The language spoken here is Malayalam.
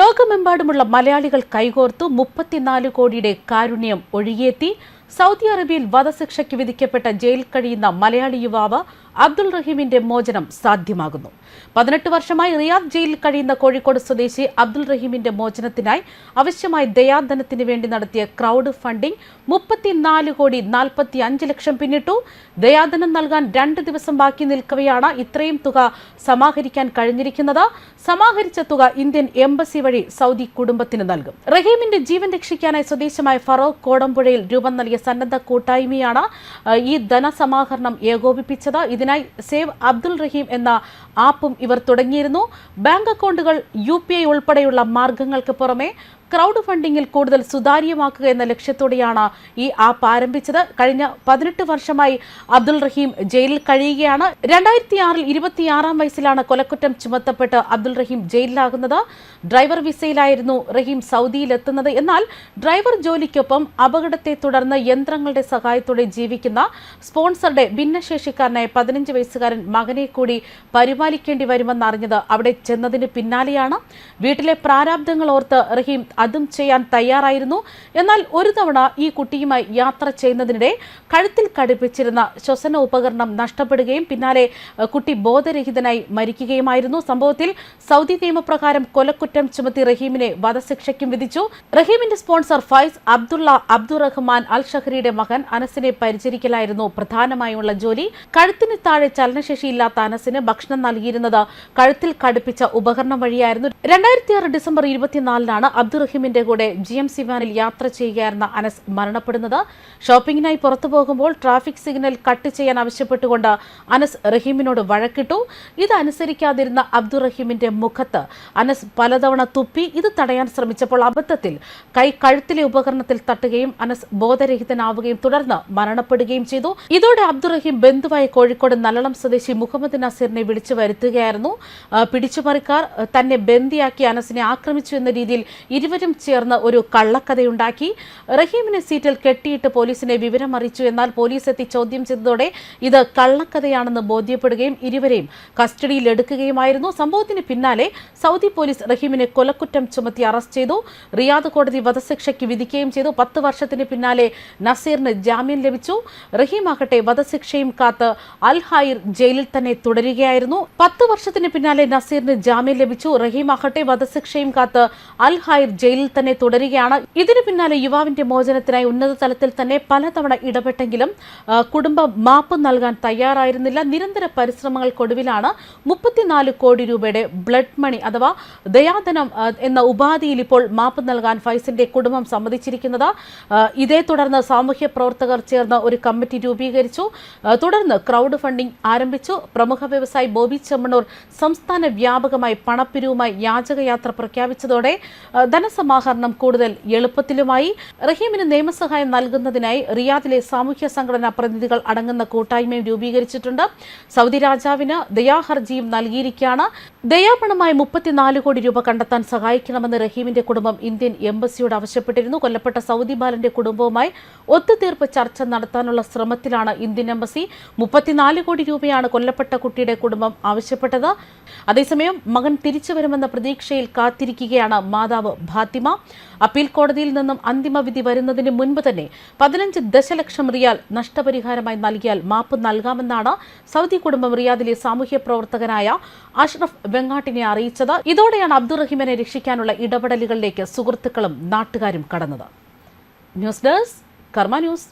ലോകമെമ്പാടുമുള്ള മലയാളികൾ കൈകോർത്തു മുപ്പത്തിനാല് കോടിയുടെ കാരുണ്യം ഒഴുകിയെത്തി സൗദി അറേബ്യയിൽ വധശിക്ഷയ്ക്ക് വിധിക്കപ്പെട്ട ജയിലിൽ കഴിയുന്ന മലയാളി യുവാവ് അബ്ദുൾ റഹീമിന്റെ മോചനം സാധ്യമാകുന്നു. പതിനെട്ട് വർഷമായി റിയാദ് ജയിലിൽ കഴിയുന്ന കോഴിക്കോട് സ്വദേശി അബ്ദുൾ റഹീമിന്റെ മോചനത്തിനായി ആവശ്യമായ ദയാധനത്തിന് വേണ്ടി നടത്തിയ ക്രൗഡ് ഫണ്ടിംഗ് മുപ്പത്തിനാല് കോടി നാൽപ്പത്തി അഞ്ച് ലക്ഷം പിന്നിട്ടു. ദയാധനം നൽകാൻ രണ്ട് ദിവസം ബാക്കി നിൽക്കവെയാണ് ഇത്രയും തുക സമാഹരിക്കാൻ കഴിഞ്ഞിരിക്കുന്നത്. സമാഹരിച്ച തുക ഇന്ത്യൻ എംബസി വഴി സൗദി കുടുംബത്തിന് നൽകും. റഹീമിന്റെ ജീവൻ രക്ഷിക്കാനായി സ്വദേശമായ ഫറോക്ക് കോടമ്പുഴയിൽ രൂപം നൽകിയ സന്നദ്ധ കൂട്ടായ്മയാണ് ഈ ധനസമാഹരണം ഏകോപിപ്പിച്ചത്. ഇതിനായി സേവ് അബ്ദുൾ റഹീം എന്ന ആപ്പും ഇവർ തുടങ്ങിയിരുന്നു. ബാങ്ക് അക്കൗണ്ടുകൾ യു ഉൾപ്പെടെയുള്ള മാർഗങ്ങൾക്ക് പുറമെ ക്രൗഡ് ഫണ്ടിങ്ങിൽ കൂടുതൽ സുതാര്യമാക്കുക എന്ന ലക്ഷ്യത്തോടെയാണ് ഈ ആപ്പ് ആരംഭിച്ചത്. കഴിഞ്ഞ പതിനെട്ട് വർഷമായി അബ്ദുൾ റഹീം ജയിലിൽ കഴിയുകയാണ്. രണ്ടായിരത്തി ആറിൽ ഇരുപത്തിയാറാം വയസ്സിലാണ് കൊലക്കുറ്റം ചുമത്തപ്പെട്ട് അബ്ദുൾ റഹീം ജയിലിലാകുന്നത്. ഡ്രൈവർ വിസയിലായിരുന്നു റഹീം സൗദിയിലെത്തുന്നത്. എന്നാൽ ഡ്രൈവർ ജോലിക്കൊപ്പം അപകടത്തെ തുടർന്ന് യന്ത്രങ്ങളുടെ സഹായത്തോടെ ജീവിക്കുന്ന സ്പോൺസറുടെ ഭിന്നശേഷിക്കാരനായ പതിനഞ്ച് വയസ്സുകാരൻ മകനെ കൂടി പരിപാലിക്കേണ്ടി വരുമെന്നറിഞ്ഞത് അവിടെ ചെന്നതിന് പിന്നാലെയാണ്. വീട്ടിലെ പ്രാരാബ്ദങ്ങൾ ഓർത്ത് റഹീം അതും ചെയ്യാൻ തയ്യാറായിരുന്നു. എന്നാൽ ഒരു തവണ ഈ കുട്ടിയുമായി യാത്ര ചെയ്യുന്നതിനിടെ കഴുത്തിൽ ഘടിപ്പിച്ചിരുന്ന ശ്വസന ഉപകരണം നഷ്ടപ്പെടുകയും പിന്നാലെ കുട്ടി ബോധരഹിതനായി മരിക്കുകയുമായിരുന്നു. സംഭവത്തിൽ സൗദി നിയമപ്രകാരം കൊലക്കുറ്റം ചുമത്തി റഹീമിനെ വധശിക്ഷയ്ക്കും വിധിച്ചു. റഹീമിന്റെ sponsor Faiz Abdullah Abdurahman al ഷഹറിയുടെ മകൻ അനസിനെ പരിചരിക്കലായിരുന്നു പ്രധാനമായുള്ള ജോലി. കഴുത്തിന് താഴെ ചലനശേഷിയില്ലാത്ത അനസിന് ഭക്ഷണം നൽകിയിരുന്നത് കഴുത്തിൽ ഘടിപ്പിച്ച ഉപകരണം വഴിയായിരുന്നു. രണ്ടായിരത്തി ആറ് ഡിസംബർ ഇരുപത്തിനാലിനാണ് അബ്ദുറഹീമിന്റെ കൂടെ ജി എം സി വാനിൽ യാത്ര ചെയ്യുകയായിരുന്ന അനസ് മരണപ്പെടുന്നത്. ഷോപ്പിംഗിനായി പുറത്തു പോകുമ്പോൾ ട്രാഫിക് സിഗ്നൽ കട്ട് ചെയ്യാൻ ആവശ്യപ്പെട്ടുകൊണ്ട് അനസ് റഹീമിനോട് വഴക്കിട്ടു. ഇത് അനുസരിക്കാതിരുന്ന അബ്ദുറഹീമിന്റെ മുഖത്ത് അനസ് പലതവണ തുപ്പി. ഇത് തടയാൻ ശ്രമിച്ചപ്പോൾ അബദ്ധത്തിൽ കൈ കഴുത്തിലെ ഉപകരണത്തിൽ തട്ടുകയും അനസ് ബോധരഹിതനാവുകയും തുടർന്ന് മരണപ്പെടുകയും ചെയ്തു. ഇതോടെ അബ്ദുറഹീം ബന്ധുവായ കോഴിക്കോട് നല്ലളം സ്വദേശി മുഹമ്മദ് നസീറിനെ വിളിച്ചു വരുത്തുകയായിരുന്നു. പിടിച്ചുപറിക്കാർ തന്നെ ബന്ദിയാക്കി അനസിനെ ആക്രമിച്ചു എന്ന രീതിയിൽ ഇരുവരും ചേർന്ന് ഒരു കള്ളക്കഥയുണ്ടാക്കി. റഹീമിനെ സീറ്റിൽ കെട്ടിയിട്ട് പോലീസിനെ വിവരം അറിയിച്ചു എന്നാൽ പോലീസ് എത്തി ചോദ്യം ചെയ്തതോടെ ഇത് കള്ളക്കഥയാണെന്ന് ബോധ്യപ്പെടുകയും ഇരുവരെയും കസ്റ്റഡിയിൽ എടുക്കുകയുമായിരുന്നു. സംഭവത്തിന് പിന്നാലെ സൗദി പോലീസ് റഹീമിനെ കൊലക്കുറ്റം ചുമത്തി അറസ്റ്റ് ചെയ്തു. റിയാദ് കോടതി വധശിക്ഷയ്ക്ക് വിധിക്കുകയും ചെയ്തു. പത്ത് വർഷത്തിന് പിന്നാലെ നസീറിന് ജാമ്യം ലഭിച്ചു. റഹീം ആകട്ടെ വധശിക്ഷയും കാത്ത് അൽ ഹൈർ ജയിലിൽ തന്നെ തുടരുകയായിരുന്നു. പത്ത് വർഷത്തിന് പിന്നാലെ നസീറിന് ജാമ്യം ലഭിച്ചു. റഹീം ആകട്ടെ വധശിക്ഷയും കാത്ത് അൽ ഹൈർ ജയിലിൽ തന്നെ തുടരുകയാണ്. ഇതിനു പിന്നാലെ യുവാവിന്റെ മോചനത്തിനായി ഉന്നത തലത്തിൽ തന്നെ പലതവണ ഇടപെട്ടെങ്കിലും കുടുംബം മാപ്പ് നൽകാൻ തയ്യാറായിരുന്നില്ല. നിരന്തര പരിശ്രമങ്ങൾക്കൊടുവിലാണ് മുപ്പത്തിനാല് കോടി രൂപയുടെ ബ്ലഡ് മണി അഥവാ ദയാധനം എന്ന ഉപാധിയിൽ ഇപ്പോൾ മാപ്പ് നൽകാൻ ഫൈസിന്റെ കുടുംബം സമ്മതിച്ചിരിക്കുന്നത്. ഇതേ തുടർന്ന് സാമൂഹ്യ പ്രവർത്തകർ ചേർന്ന് ഒരു കമ്മിറ്റി രൂപീകരിച്ചു. തുടർന്ന് ക്രൗഡ് ഫണ്ടിംഗ് ആരംഭിച്ചു. പ്രമുഖ വ്യവസായി ബോബി ചെമ്മണ്ണൂർ സംസ്ഥാന വ്യാപകമായി പണപ്പിരിവുമായി യാചകയാത്ര പ്രഖ്യാപിച്ചതോടെ ആ, ധനസമാഹരണം കൂടുതൽ എളുപ്പത്തിലുമായി. റഹീമിന് നിയമസഹായം നൽകുന്നതിനായി റിയാദിലെ സാമൂഹ്യ സംഘടനാ പ്രതിനിധികൾ അടങ്ങുന്ന കൂട്ടായ്മയും രൂപീകരിച്ചിട്ടുണ്ട്. സൗദി രാജാവിന് ദയാഹർജിയും നൽകിയിരിക്കുകയാണ്. ദയാപണമായി മുപ്പത്തിനാല് കോടി രൂപ കണ്ടെത്താൻ സഹായിക്കണമെന്ന് റഹീമിന്റെ കുടുംബം ഇന്ത്യൻ എംബസിയോട് ആവശ്യപ്പെട്ടിരുന്നു. കൊല്ലപ്പെട്ട സൗദി ബാലന്റെ കുടുംബവുമായി ഒത്തുതീർപ്പ് ചർച്ച നടത്താനുള്ള ശ്രമത്തിലാണ് ഇന്ത്യൻ എംബസി. മുപ്പത്തിനാല് കോടി രൂപയാണ് കൊല്ലപ്പെട്ട കുട്ടിയുടെ കുടുംബം ആവശ്യപ്പെട്ടത്. അതേസമയം മകൻ തിരിച്ചു വരുമെന്ന പ്രതീക്ഷയിൽ കാത്തിരിക്കുകയാണ് മാതാവ് ഫാത്തിമ അപ്പീൽ കോടതിയിൽ നിന്നും അന്തിമ വിധി വരുന്നതിന് മുൻപ് തന്നെ പതിനഞ്ച് ദശലക്ഷം റിയാൽ നഷ്ടപരിഹാരമായി നൽകിയാൽ മാപ്പ് നൽകാമെന്നാണ് സൗദി കുടുംബം റിയാദിലെ സാമൂഹ്യ പ്രവർത്തകനായ അഷ്റഫ് വെങ്ങാട്ടിനെ അറിയിച്ചത്. ഇതോടെയാണ് അബ്ദുറഹിമിനെ രക്ഷിക്കാനുള്ള ഇടപെടലുകളിലേക്ക് സുഹൃത്തുക്കളും നാട്ടുകാരും കടന്നത്. News desk Karma news.